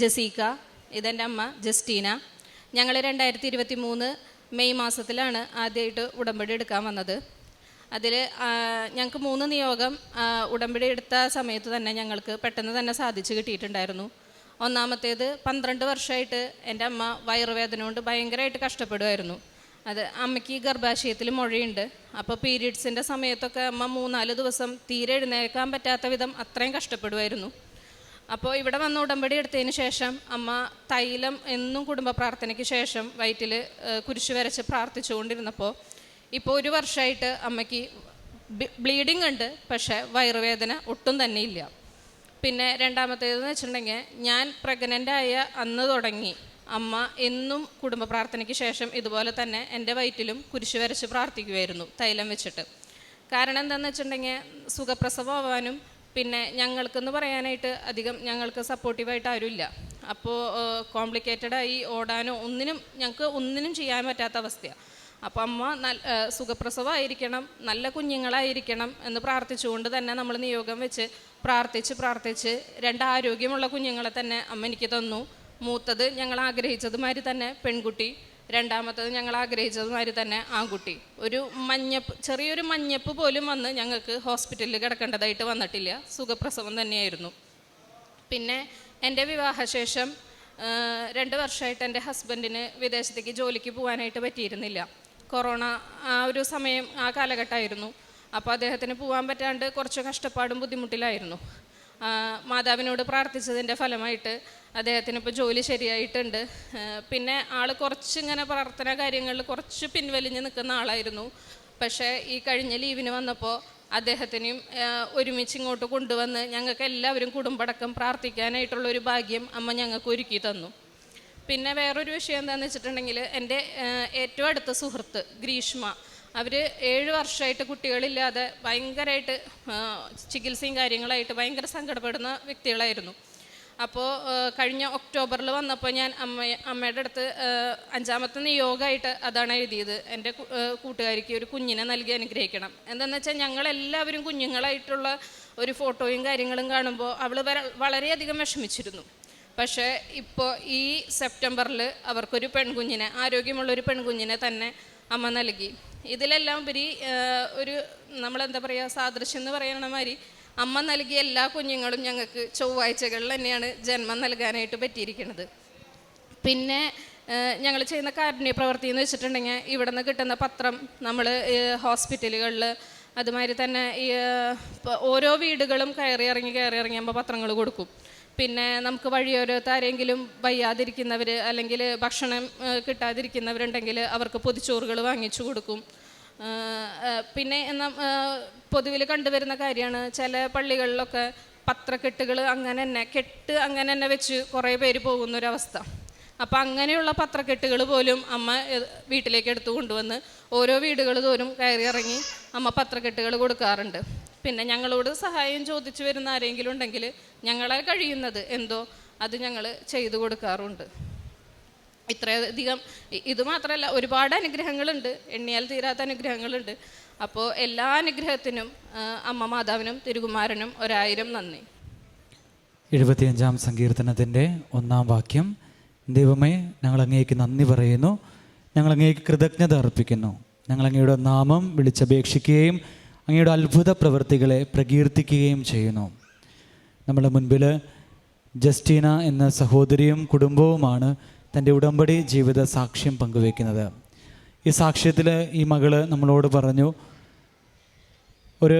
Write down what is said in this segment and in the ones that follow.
Jessica ഇതെന്റെ അമ്മ ജസ്റ്റീന. ഞങ്ങൾ രണ്ടായിരത്തി ഇരുപത്തി മൂന്ന് മെയ് മാസത്തിലാണ് ആദ്യമായിട്ട് ഉടമ്പടി എടുക്കാൻ വന്നത്. അതിൽ ഞങ്ങൾക്ക് മൂന്ന് നിയോഗം ഉടമ്പടി എടുത്ത സമയത്ത് തന്നെ ഞങ്ങൾക്ക് പെട്ടെന്ന് തന്നെ സാധിച്ചു കിട്ടിയിട്ടുണ്ടായിരുന്നു. ഒന്നാമത്തേത് പന്ത്രണ്ട് വർഷമായിട്ട് എന്റെ അമ്മ വയറുവേദന കൊണ്ട് ഭയങ്കരമായിട്ട് കഷ്ടപ്പെടുമായിരുന്നു അത് അമ്മയ്ക്ക് ഗർഭാശയത്തിൽ മുഴയുണ്ട്. അപ്പോൾ പീരീഡ്സിന്റെ സമയത്തൊക്കെ അമ്മ മൂന്നാൽ ദിവസം തീരെ എഴുന്നേൽക്കാൻ പറ്റാത്ത വിധം അത്രയും കഷ്ടപ്പെടുമായിരുന്നു അപ്പോൾ ഇവിടെ വന്ന് ഉടമ്പടി എടുത്തതിന് ശേഷം അമ്മ തൈലം എന്നും കുടുംബ പ്രാർത്ഥനയ്ക്ക് ശേഷം വയറ്റിൽ കുരിശ് വരച്ച് പ്രാർത്ഥിച്ചുകൊണ്ടിരുന്നപ്പോൾ ഇപ്പോൾ ഒരു വർഷമായിട്ട് അമ്മയ്ക്ക് ബ്ലീഡിങ് ഉണ്ട് പക്ഷേ വയറുവേദന ഒട്ടും തന്നെ ഇല്ല. പിന്നെ രണ്ടാമത്തേതെന്ന് വെച്ചിട്ടുണ്ടെങ്കിൽ ഞാൻ പ്രഗ്നന്റ് ആയ അന്ന് തുടങ്ങി അമ്മ എന്നും കുടുംബ പ്രാർത്ഥനയ്ക്ക് ശേഷം ഇതുപോലെ തന്നെ എന്റെ വയറ്റിലും കുരിശ് വരച്ച് പ്രാർത്ഥിക്കുമായിരുന്നു തൈലം വെച്ചിട്ട്. കാരണം എന്താണെന്ന് വെച്ചിട്ടുണ്ടെങ്കിൽ സുഖപ്രസവമാവാനും പിന്നെ ഞങ്ങൾക്കെന്ന് പറയാനായിട്ട് അധികം ഞങ്ങൾക്ക് സപ്പോർട്ടീവായിട്ട് ആരുമില്ല അപ്പോൾ കോംപ്ലിക്കേറ്റഡ് ആയി ഓടാനോ ഒന്നിനും ഞങ്ങൾക്ക് ഒന്നിനും ചെയ്യാൻ പറ്റാത്ത അവസ്ഥയാണ് അപ്പോൾ അമ്മ നല്ല സുഖപ്രസവമായിരിക്കണം നല്ല കുഞ്ഞുങ്ങളായിരിക്കണം എന്ന് പ്രാർത്ഥിച്ചുകൊണ്ട് തന്നെ നമ്മൾ നിയോഗം വെച്ച് പ്രാർത്ഥിച്ച് പ്രാർത്ഥിച്ച് രണ്ട് ആരോഗ്യമുള്ള കുഞ്ഞുങ്ങളെ തന്നെ അമ്മ എനിക്ക് തന്നു. മൂത്തത് ഞങ്ങൾ ആഗ്രഹിച്ചതുമാതിരി തന്നെ പെൺകുട്ടി രണ്ടാമത്തത് ഞങ്ങൾ ആഗ്രഹിച്ചതുമാതിരി തന്നെ ആൺകുട്ടി ഒരു മഞ്ഞപ്പ് ചെറിയൊരു മഞ്ഞപ്പ് പോലും വന്ന് ഞങ്ങൾക്ക് ഹോസ്പിറ്റലിൽ കിടക്കേണ്ടതായിട്ട് വന്നിട്ടില്ല. സുഖപ്രസവം തന്നെയായിരുന്നു. പിന്നെ എന്റെ വിവാഹശേഷം രണ്ട് വർഷമായിട്ട് എന്റെ ഹസ്ബൻഡിന് വിദേശത്തേക്ക് ജോലിക്ക് പോകാനായിട്ട് പറ്റിയിരുന്നില്ല. കൊറോണ ആ ഒരു സമയം ആ കാലഘട്ടമായിരുന്നു. അപ്പോൾ അദ്ദേഹത്തിന് പോകാൻ പറ്റാണ്ട് കുറച്ച് കഷ്ടപ്പാടും ബുദ്ധിമുട്ടിലായിരുന്നു. മാതാവിനോട് പ്രാർത്ഥിച്ചതിന്റെ ഫലമായിട്ട് അദ്ദേഹത്തിന് ഇപ്പോൾ ജോലി ശരിയായിട്ടുണ്ട്. പിന്നെ ആൾ കുറച്ച് ഇങ്ങനെ പ്രാർത്ഥന കാര്യങ്ങളിൽ കുറച്ച് പിൻവലിഞ്ഞ് നിൽക്കുന്ന ആളായിരുന്നു. പക്ഷേ ഈ കഴിഞ്ഞ ലീവിന് വന്നപ്പോൾ അദ്ദേഹത്തിനെയും ഒരുമിച്ച് ഇങ്ങോട്ട് കൊണ്ടുവന്ന് ഞങ്ങൾക്ക് എല്ലാവരും കുടുംബടക്കം പ്രാർത്ഥിക്കാനായിട്ടുള്ള ഒരു ഭാഗ്യം അമ്മ ഞങ്ങൾക്ക് ഒരുക്കി തന്നു. പിന്നെ വേറൊരു വിഷയം എന്താണെന്ന് വെച്ചിട്ടുണ്ടെങ്കിൽ എന്റെ ഏറ്റവും അടുത്ത സുഹൃത്ത് ഗ്രീഷ്മ അവർ ഏഴ് വർഷമായിട്ട് കുട്ടികളില്ലാതെ ഭയങ്കരമായിട്ട് ചികിത്സയും കാര്യങ്ങളായിട്ട് ഭയങ്കര സങ്കടപ്പെടുന്ന വ്യക്തികളായിരുന്നു. അപ്പോൾ കഴിഞ്ഞ ഒക്ടോബറിൽ വന്നപ്പോൾ ഞാൻ അമ്മ അമ്മയുടെ അടുത്ത് അഞ്ചാമത്തെ നിയോഗമായിട്ട് അതാണ് എഴുതിയത്. എന്റെ കൂട്ടുകാരിക്ക് ഒരു കുഞ്ഞിനെ നൽകി അനുഗ്രഹിക്കണം. എന്താണെന്ന് വെച്ചാൽ ഞങ്ങളെല്ലാവരും കുഞ്ഞുങ്ങളായിട്ടുള്ള ഒരു ഫോട്ടോയും കാര്യങ്ങളും കാണുമ്പോൾ അവൾ വളരെയധികം വിഷമിച്ചിരുന്നു. പക്ഷേ ഇപ്പോൾ ഈ സെപ്റ്റംബറിൽ അവർക്കൊരു പെൺകുഞ്ഞിനെ ആരോഗ്യമുള്ളൊരു പെൺകുഞ്ഞിനെ തന്നെ അമ്മ നൽകി. ഇതിലെല്ലാം ഉപരി ഒരു നമ്മളെന്താ പറയുക സാദൃശ്യം എന്ന് പറയുന്ന മാതിരി അമ്മ നൽകിയ എല്ലാ കുഞ്ഞുങ്ങളും ഞങ്ങൾക്ക് ചൊവ്വാഴ്ചകളിൽ തന്നെയാണ് ജന്മം നൽകാനായിട്ട് പറ്റിയിരിക്കുന്നത്. പിന്നെ ഞങ്ങൾ ചെയ്യുന്ന കാരുണ്യ പ്രവൃത്തി എന്ന് വെച്ചിട്ടുണ്ടെങ്കിൽ ഇവിടെ നിന്ന് കിട്ടുന്ന പത്രം നമ്മൾ ഹോസ്പിറ്റലുകളിൽ അതുമാതിരി തന്നെ ഓരോ വീടുകളും കയറി ഇറങ്ങി കയറി ഇറങ്ങിയാകുമ്പോൾ പത്രങ്ങൾ കൊടുക്കും. പിന്നെ നമുക്ക് വഴിയോരത്ത് ആരെങ്കിലും വയ്യാതിരിക്കുന്നവർ അല്ലെങ്കിൽ ഭക്ഷണം കിട്ടാതിരിക്കുന്നവരുണ്ടെങ്കിൽ അവർക്ക് പൊതിച്ചോറുകൾ വാങ്ങിച്ചു കൊടുക്കും. പിന്നെ എന്നാ പൊതുവിൽ കണ്ടുവരുന്ന കാര്യമാണ് ചില പള്ളികളിലൊക്കെ പത്രക്കെട്ടുകൾ അങ്ങനെ തന്നെ കെട്ട് അങ്ങനെ തന്നെ വെച്ച് കുറേ പേര് പോകുന്നൊരവസ്ഥ. അപ്പം അങ്ങനെയുള്ള പത്രക്കെട്ടുകൾ പോലും അമ്മ വീട്ടിലേക്ക് എടുത്തു കൊണ്ടുവന്ന് ഓരോ വീടുകൾ തോറും കയറി ഇറങ്ങി അമ്മ പത്രക്കെട്ടുകൾ കൊടുക്കാറുണ്ട്. പിന്നെ ഞങ്ങളോട് സഹായം ചോദിച്ചു വരുന്ന ആരെങ്കിലും ഉണ്ടെങ്കിൽ ഞങ്ങളെ കഴിയുന്നത് എന്തോ അത് ഞങ്ങൾ ചെയ്തു കൊടുക്കാറുണ്ട്. ഇത്രയധികം ഇത് മാത്രമല്ല ഒരുപാട് അനുഗ്രഹങ്ങളുണ്ട്. എണ്ണിയാൽ തീരാത്ത അനുഗ്രഹങ്ങളുണ്ട്. അപ്പോൾ എല്ലാ അനുഗ്രഹത്തിനും അമ്മ മാതാവിനും തിരുകുമാരനും ഒരായിരം നന്ദി. എഴുപത്തിയഞ്ചാം സങ്കീർത്തനത്തിന്റെ ഒന്നാം വാക്യം ദൈവമേ ഞങ്ങൾ അങ്ങേക്ക് നന്ദി പറയുന്നു. ഞങ്ങൾ അങ്ങേക്ക് കൃതജ്ഞത അർപ്പിക്കുന്നു. ഞങ്ങൾ അങ്ങയുടെ നാമം വിളിച്ചപേക്ഷിക്കുകയും അങ്ങയുടെ അത്ഭുത പ്രവൃത്തികളെ പ്രകീർത്തിക്കുകയും ചെയ്യുന്നു. നമ്മുടെ മുൻപിൽ ജസ്റ്റീന എന്ന സഹോദരിയും കുടുംബവുമാണ് തന്റെ ഉടമ്പടി ജീവിത സാക്ഷ്യം പങ്കുവയ്ക്കുന്നത്. ഈ സാക്ഷ്യത്തിൽ ഈ മകൾ നമ്മളോട് പറഞ്ഞു ഒരു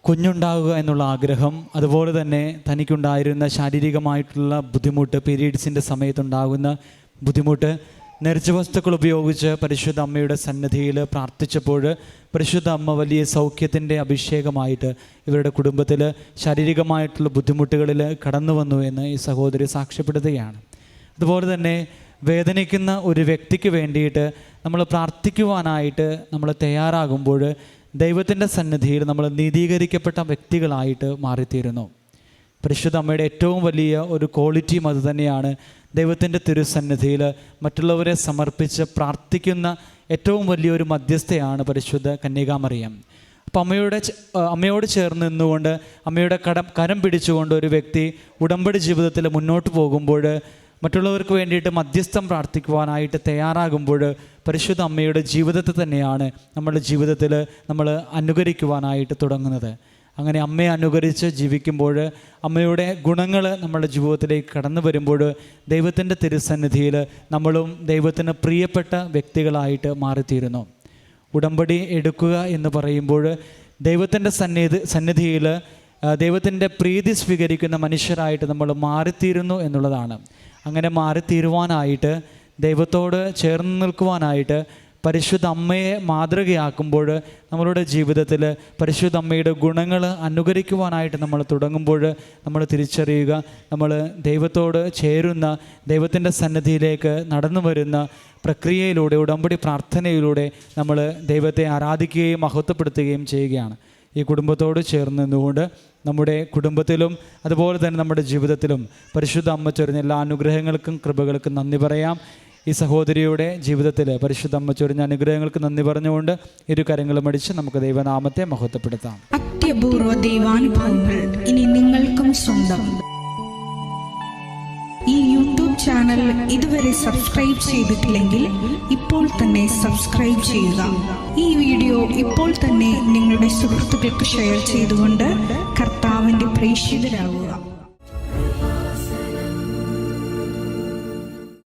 കുഞ്ഞുണ്ടാകുക എന്നുള്ള ആഗ്രഹം അതുപോലെ തന്നെ തനിക്കുണ്ടായിരുന്ന ശാരീരികമായിട്ടുള്ള ബുദ്ധിമുട്ട് പീരീഡ്സിന്റെ സമയത്തുണ്ടാകുന്ന ബുദ്ധിമുട്ട് നേർച്ച വസ്തുക്കൾ ഉപയോഗിച്ച് പരിശുദ്ധ അമ്മയുടെ സന്നിധിയിൽ പ്രാർത്ഥിച്ചപ്പോൾ പരിശുദ്ധ അമ്മ വലിയ സൗഖ്യത്തിന്റെ അഭിഷേകമായിട്ട് ഇവരുടെ കുടുംബത്തിൽ ശാരീരികമായിട്ടുള്ള ബുദ്ധിമുട്ടുകളിൽ കടന്നു വന്നു എന്ന് ഈ സഹോദരി സാക്ഷ്യപ്പെടുത്തുകയാണ്. അതുപോലെ തന്നെ വേദനിക്കുന്ന ഒരു വ്യക്തിക്ക് വേണ്ടിയിട്ട് നമ്മൾ പ്രാർത്ഥിക്കുവാനായിട്ട് നമ്മൾ തയ്യാറാകുമ്പോൾ ദൈവത്തിന്റെ സന്നിധിയിൽ നമ്മൾ നീതീകരിക്കപ്പെട്ട വ്യക്തികളായിട്ട് മാറിത്തീരുന്നു. പരിശുദ്ധ അമ്മയുടെ ഏറ്റവും വലിയ ഒരു ക്വാളിറ്റിയും അത് തന്നെയാണ്. ദൈവത്തിന്റെ തിരുസന്നിധിയിൽ മറ്റുള്ളവരെ സമർപ്പിച്ച് പ്രാർത്ഥിക്കുന്ന ഏറ്റവും വലിയൊരു മധ്യസ്ഥയാണ് പരിശുദ്ധ കന്യകാമറിയം. അപ്പം അമ്മയുടെ അമ്മയോട് ചേർന്ന് നിന്നുകൊണ്ട് അമ്മയുടെ കടം കരം പിടിച്ചുകൊണ്ട് ഒരു വ്യക്തി ഉടമ്പടി ജീവിതത്തിൽ മുന്നോട്ട് പോകുമ്പോൾ മറ്റുള്ളവർക്ക് വേണ്ടിയിട്ട് മധ്യസ്ഥം പ്രാർത്ഥിക്കുവാനായിട്ട് തയ്യാറാകുമ്പോൾ പരിശുദ്ധ അമ്മയുടെ ജീവിതത്തെ തന്നെയാണ് നമ്മുടെ ജീവിതത്തിൽ നമ്മൾ അനുകരിക്കുവാനായിട്ട് തുടങ്ങുന്നത്. അങ്ങനെ അമ്മയെ അനുകരിച്ച് ജീവിക്കുമ്പോൾ അമ്മയുടെ ഗുണങ്ങൾ നമ്മുടെ ജീവിതത്തിലേക്ക് കടന്നു വരുമ്പോൾ ദൈവത്തിന്റെ തിരുസന്നിധിയിൽ നമ്മളും ദൈവത്തിന് പ്രിയപ്പെട്ട വ്യക്തികളായിട്ട് മാറിത്തീരുന്നു. ഉടമ്പടി എടുക്കുക എന്ന് പറയുമ്പോൾ ദൈവത്തിന്റെ സന്നിധി സന്നിധിയിൽ ദൈവത്തിന്റെ പ്രീതി സ്വീകരിക്കുന്ന മനുഷ്യരായിട്ട് നമ്മൾ മാറിത്തീരുന്നു എന്നുള്ളതാണ്. അങ്ങനെ മാറിത്തീരുവാനായിട്ട് ദൈവത്തോട് ചേർന്ന് നിൽക്കുവാനായിട്ട് പരിശുദ്ധ അമ്മയെ മാതൃകയാക്കുമ്പോൾ നമ്മളുടെ ജീവിതത്തിൽ പരിശുദ്ധ അമ്മയുടെ ഗുണങ്ങൾ അനുകരിക്കുവാനായിട്ട് നമ്മൾ തുടങ്ങുമ്പോൾ നമ്മൾ തിരിച്ചറിയുക നമ്മൾ ദൈവത്തോട് ചേരുന്ന ദൈവത്തിന്റെ സന്നദ്ധിയിലേക്ക് നടന്നു വരുന്ന പ്രക്രിയയിലൂടെ ഉടമ്പടി പ്രാർത്ഥനയിലൂടെ നമ്മൾ ദൈവത്തെ ആരാധിക്കുകയും മഹത്വപ്പെടുത്തുകയും ചെയ്യുകയാണ്. ഈ കുടുംബത്തോട് ചേർന്ന് നിന്നുകൊണ്ട് നമ്മുടെ കുടുംബത്തിലും അതുപോലെ തന്നെ നമ്മുടെ ജീവിതത്തിലും പരിശുദ്ധ അമ്മ ചേർന്ന എല്ലാ അനുഗ്രഹങ്ങൾക്കും കൃപകൾക്കും നന്ദി പറയാം. ഈ സഹോദരിയുടെ ജീവിതത്തിൽ പരിശുദ്ധ ചൊരിഞ്ഞ അനുഗ്രഹങ്ങൾക്ക് നന്ദി പറഞ്ഞുകൊണ്ട് ഇരു കരങ്ങളും അടിച്ച് നമുക്ക് ദൈവനാമത്തെ മഹത്വപ്പെടുത്താം. അത്യപൂർവ ദൈവാനുഭവങ്ങൾ ഇനി നിങ്ങൾക്കും സ്വന്തം. ഈ യൂട്യൂബ് ചാനൽ ഇതുവരെ സബ്സ്ക്രൈബ് ചെയ്തിട്ടില്ലെങ്കിൽ ഇപ്പോൾ തന്നെ സബ്സ്ക്രൈബ് ചെയ്യുക. ഈ വീഡിയോ ഇപ്പോൾ തന്നെ നിങ്ങളുടെ സുഹൃത്തുക്കൾക്ക് ഷെയർ ചെയ്തുകൊണ്ട് കർത്താവിന്റെ പ്രേക്ഷിതരാകുക